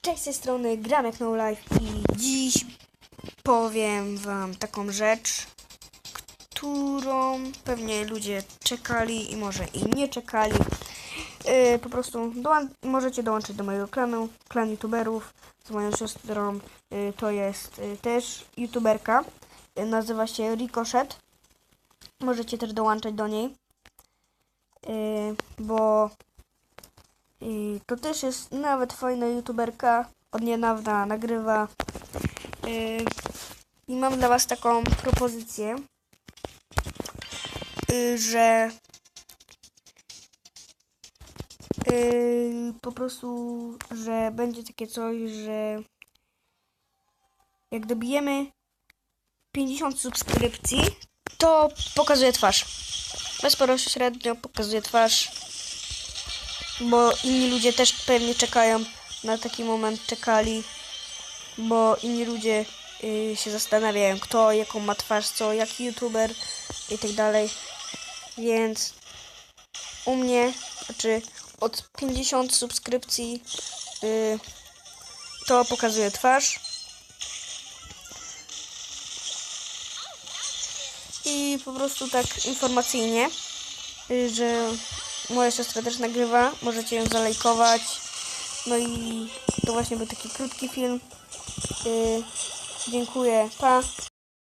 Cześć z tej strony Gramek No Life i dziś powiem wam taką rzecz, którą pewnie ludzie czekali i może i nie czekali. Yy, po prostu możecie dołączyć do mojego klanu, klan youtuberów z moją siostrą. Yy, to jest yy, też youtuberka, yy, nazywa się Ricochet. Możecie też dołączać do niej, yy, bo i to też jest nawet fajna youtuberka. Od niedawna nagrywa. Yy, I mam dla Was taką propozycję, yy, że yy, po prostu, że będzie takie coś, że jak dobijemy 50 subskrypcji, to pokazuje twarz. Bezpośrednio pokazuje twarz bo inni ludzie też pewnie czekają na taki moment, czekali, bo inni ludzie y, się zastanawiają, kto, jaką ma twarz, co, jaki youtuber i tak dalej. Więc u mnie, znaczy od 50 subskrypcji y, to pokazuje twarz. I po prostu tak informacyjnie, y, że moja siostra też nagrywa, możecie ją zalajkować. No i to właśnie był taki krótki film. Yy, dziękuję, pa.